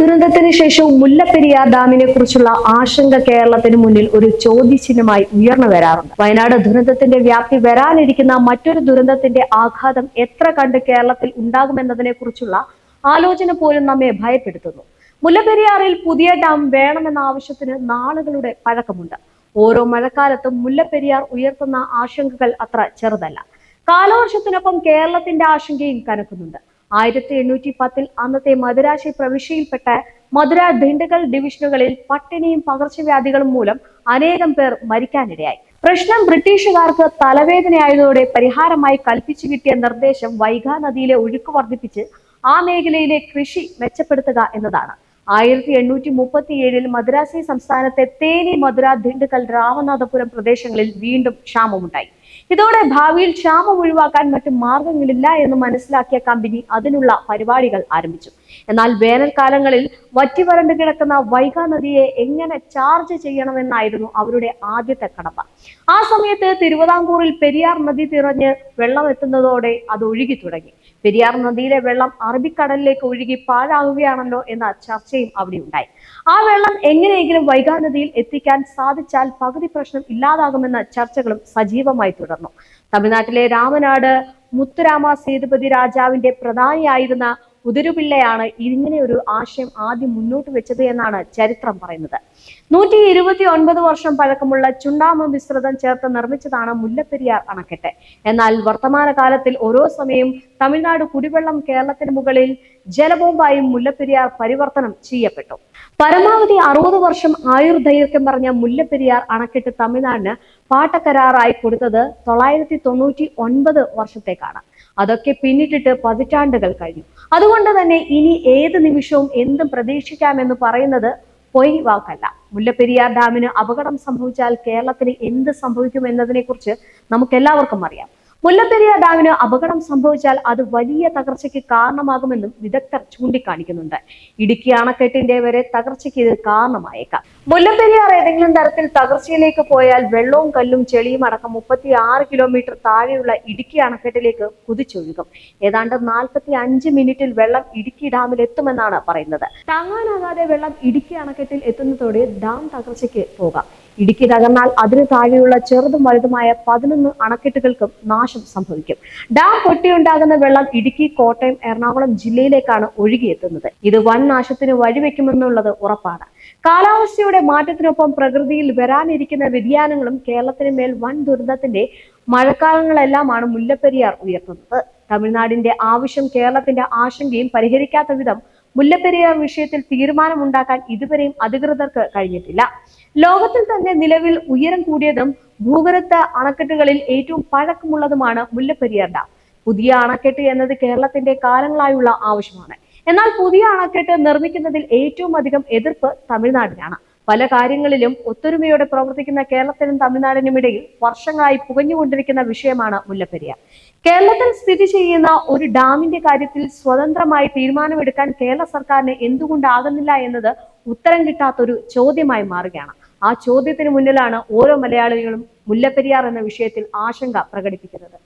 ദുരന്തത്തിന് ശേഷവും മുല്ലപ്പെരിയാർ ഡാമിനെ കുറിച്ചുള്ള ആശങ്ക കേരളത്തിന് മുന്നിൽ ഒരു ചോദ്യചിഹ്നമായി ഉയർന്നു വരാറുണ്ട്. വയനാട് ദുരന്തത്തിന്റെ വ്യാപ്തി വരാനിരിക്കുന്ന മറ്റൊരു ദുരന്തത്തിന്റെ ആഘാതം എത്ര കണ്ട് കേരളത്തിൽ ഉണ്ടാകുമെന്നതിനെ കുറിച്ചുള്ള ആലോചന പോലും നമ്മെ ഭയപ്പെടുത്തുന്നു. മുല്ലപ്പെരിയാറിൽ പുതിയ ഡാം വേണമെന്ന ആവശ്യത്തിന് നാളുകളുടെ പഴക്കമുണ്ട്. ഓരോ മഴക്കാലത്തും മുല്ലപ്പെരിയാർ ഉയർത്തുന്ന ആശങ്കകൾ അത്ര ചെറുതല്ല. കാലവർഷത്തിനൊപ്പം കേരളത്തിന്റെ ആശങ്കയും കനക്കുന്നുണ്ട്. ആയിരത്തി എണ്ണൂറ്റി പത്തിൽ അന്നത്തെ മദുരാശി പ്രവിശ്യയിൽപ്പെട്ട മധുര ദിണ്ടുകൾ ഡിവിഷനുകളിൽ പട്ടിണിയും പകർച്ചവ്യാധികളും മൂലം അനേകം പേർ മരിക്കാനിടയായി. പ്രശ്നം ബ്രിട്ടീഷുകാർക്ക് തലവേദനയായതോടെ പരിഹാരമായി കൽപ്പിച്ചു കിട്ടിയ നിർദ്ദേശം വൈഗാ നദിയിലെ ഒഴുക്ക് വർദ്ധിപ്പിച്ച് ആ മേഖലയിലെ കൃഷി മെച്ചപ്പെടുത്തുക എന്നതാണ്. ആയിരത്തി എണ്ണൂറ്റി മുപ്പത്തി ഏഴിൽ മദ്രാസി സംസ്ഥാനത്തെ തേനി മധുര ദിണ്ടുക്കൽ രാമനാഥപുരം പ്രദേശങ്ങളിൽ വീണ്ടും ക്ഷാമമുണ്ടായി. ഇതോടെ ഭാവിയിൽ ക്ഷാമം ഒഴിവാക്കാൻ മറ്റു മാർഗങ്ങളില്ല എന്ന് മനസ്സിലാക്കിയ കമ്പനി അതിനുള്ള പരിപാടികൾ ആരംഭിച്ചു. എന്നാൽ വേനൽക്കാലങ്ങളിൽ വറ്റിവരണ്ടു കിടക്കുന്ന വൈഗാ നദിയെ എങ്ങനെ ചാർജ് ചെയ്യണമെന്നായിരുന്നു അവരുടെ ആദ്യത്തെ കടമ്പ. ആ സമയത്ത് തിരുവിതാംകൂറിൽ പെരിയാർ നദി തിറഞ്ഞ് വെള്ളം എത്തുന്നതോടെ അത് ഒഴുകി തുടങ്ങി. പെരിയാർ നദിയിലെ വെള്ളം അറബിക്കടലിലേക്ക് ഒഴുകി പാഴാകുകയാണല്ലോ എന്ന ചർച്ചയും അവിടെ ഉണ്ടായി. ആ വെള്ളം എങ്ങനെയെങ്കിലും വൈഗാ നദിയിൽ എത്തിക്കാൻ സാധിച്ചാൽ പകുതി പ്രശ്നം ഇല്ലാതാകുമെന്ന ചർച്ചകളും സജീവമായി തുടർന്നു. തമിഴ്നാട്ടിലെ രാമനാട് മുത്തുരാമ സേതുപതി രാജാവിന്റെ പ്രധാനിയായിരുന്ന ഉതിരുപിള്ളയാണ് ഇങ്ങനെ ഒരു ആശയം ആദ്യം മുന്നോട്ട് വെച്ചത് എന്നാണ് ചരിത്രം പറയുന്നത്. നൂറ്റി ഇരുപത്തി ഒൻപത് വർഷം പഴക്കമുള്ള ചുണ്ടാമ മിശ്രിതം ചേർത്ത് നിർമ്മിച്ചതാണ് മുല്ലപ്പെരിയാർ അണക്കെട്ട്. എന്നാൽ വർത്തമാന കാലത്തിൽ ഓരോ സമയം തമിഴ്നാട് കുടിവെള്ളം കേരളത്തിന് മുകളിൽ ജലബോംബായും മുല്ലപ്പെരിയാർ പരിവർത്തനം ചെയ്യപ്പെട്ടു. പരമാവധി അറുപത് വർഷം ആയുർദൈർഘ്യം പറഞ്ഞ മുല്ലപ്പെരിയാർ അണക്കെട്ട് തമിഴ്നാടിന് പാട്ടക്കരാറായി കൊടുത്തത് തൊള്ളായിരത്തി തൊണ്ണൂറ്റി ഒൻപത് വർഷത്തേക്കാണ്. അതൊക്കെ പിന്നിട്ടിട്ട് പതിറ്റാണ്ടുകൾ കഴിഞ്ഞു. അതുകൊണ്ട് തന്നെ ഇനി ഏത് നിമിഷവും എന്തും പ്രതീക്ഷിക്കാമെന്ന് പറയുന്നത് പൊയ് വാക്കല്ല. മുല്ലപ്പെരിയാർ ഡാമിന് അപകടം സംഭവിച്ചാൽ കേരളത്തിന് എന്ത് സംഭവിക്കും എന്നതിനെ കുറിച്ച് നമുക്ക് എല്ലാവർക്കും അറിയാം. മുല്ലപ്പെരിയാർ ഡാമിന് അപകടം സംഭവിച്ചാൽ അത് വലിയ തകർച്ചയ്ക്ക് കാരണമാകുമെന്നും വിദഗ്ധർ ചൂണ്ടിക്കാണിക്കുന്നുണ്ട്. ഇടുക്കി അണക്കെട്ടിന്റെ വരെ തകർച്ചയ്ക്ക് ഇത് കാരണമായേക്കാം. മുല്ലപ്പെരിയാർ ഏതെങ്കിലും തരത്തിൽ തകർച്ചയിലേക്ക് പോയാൽ വെള്ളവും കല്ലും ചെളിയും അടക്കം മുപ്പത്തി ആറ് കിലോമീറ്റർ താഴെയുള്ള ഇടുക്കി അണക്കെട്ടിലേക്ക് കുതിച്ചൊഴുകും. ഏതാണ്ട് നാൽപ്പത്തി അഞ്ച് മിനിറ്റിൽ വെള്ളം ഇടുക്കി ഡാമിൽ എത്തുമെന്നാണ് പറയുന്നത്. താങ്ങാനാകാതെ വെള്ളം ഇടുക്കി അണക്കെട്ടിൽ എത്തുന്നതോടെ ഡാം തകർച്ചയ്ക്ക് പോകാം. ഇടുക്കി തകർന്നാൽ അതിന് താഴെയുള്ള ചെറുതും വലുതുമായ പതിനൊന്ന് അണക്കെട്ടുകൾക്കും നാശം സംഭവിക്കും. ഡാം പൊട്ടിയുണ്ടാകുന്ന വെള്ളം ഇടുക്കി കോട്ടയം എറണാകുളം ജില്ലയിലേക്കാണ് ഒഴുകിയെത്തുന്നത്. ഇത് വൻ നാശത്തിന് വഴിവെക്കുമെന്നുള്ളത് ഉറപ്പാണ്. കാലാവസ്ഥയുടെ മാറ്റത്തിനൊപ്പം പ്രകൃതിയിൽ വരാനിരിക്കുന്ന വ്യതിയാനങ്ങളും കേരളത്തിന് മേൽ വൻ ദുരന്തത്തിന്റെ മഴക്കാലങ്ങളെല്ലാമാണ് മുല്ലപ്പെരിയാർ ഉയർത്തുന്നത്. തമിഴ്നാടിന്റെ ആവശ്യം കേരളത്തിന്റെ ആശങ്കയും പരിഹരിക്കാത്ത വിധം മുല്ലപ്പെരിയാർ വിഷയത്തിൽ തീരുമാനമുണ്ടാക്കാൻ ഇതുവരെയും അധികൃതർക്ക് കഴിഞ്ഞിട്ടില്ല. ലോകത്തിൽ തന്നെ നിലവിൽ ഉയരം കൂടിയതും ഭൂഗർത്ത അണക്കെട്ടുകളിൽ ഏറ്റവും പഴക്കമുള്ളതുമാണ് മുല്ലപ്പെരിയാർ ഡാം. പുതിയ അണക്കെട്ട് എന്നത് കേരളത്തിന്റെ കാലങ്ങളായുള്ള ആവശ്യമാണ്. എന്നാൽ പുതിയ അണക്കെട്ട് നിർമ്മിക്കുന്നതിൽ ഏറ്റവും അധികം എതിർപ്പ് തമിഴ്നാടിനാണ്. പല കാര്യങ്ങളിലും ഒത്തൊരുമയോടെ പ്രവർത്തിക്കുന്ന കേരളത്തിനും തമിഴ്നാടിനും ഇടയിൽ വർഷങ്ങളായി പുകഞ്ഞുകൊണ്ടിരിക്കുന്ന വിഷയമാണ് മുല്ലപ്പെരിയാർ കേരളത്തിൽ സ്ഥിതി ചെയ്യുന്ന ഒരു ഡാമിന്റെ കാര്യത്തിൽ സ്വതന്ത്രമായി തീരുമാനമെടുക്കാൻ കേരള സർക്കാരിന് എന്തുകൊണ്ടാകുന്നില്ല എന്നത് ഉത്തരം കിട്ടാത്തൊരു ചോദ്യമായി മാറുകയാണ്. ആ ചോദ്യത്തിന് മുന്നിലാണ് ഓരോ മലയാളികളും മുല്ലപ്പെരിയാർ എന്ന വിഷയത്തിൽ ആശങ്ക പ്രകടിപ്പിക്കുന്നത്.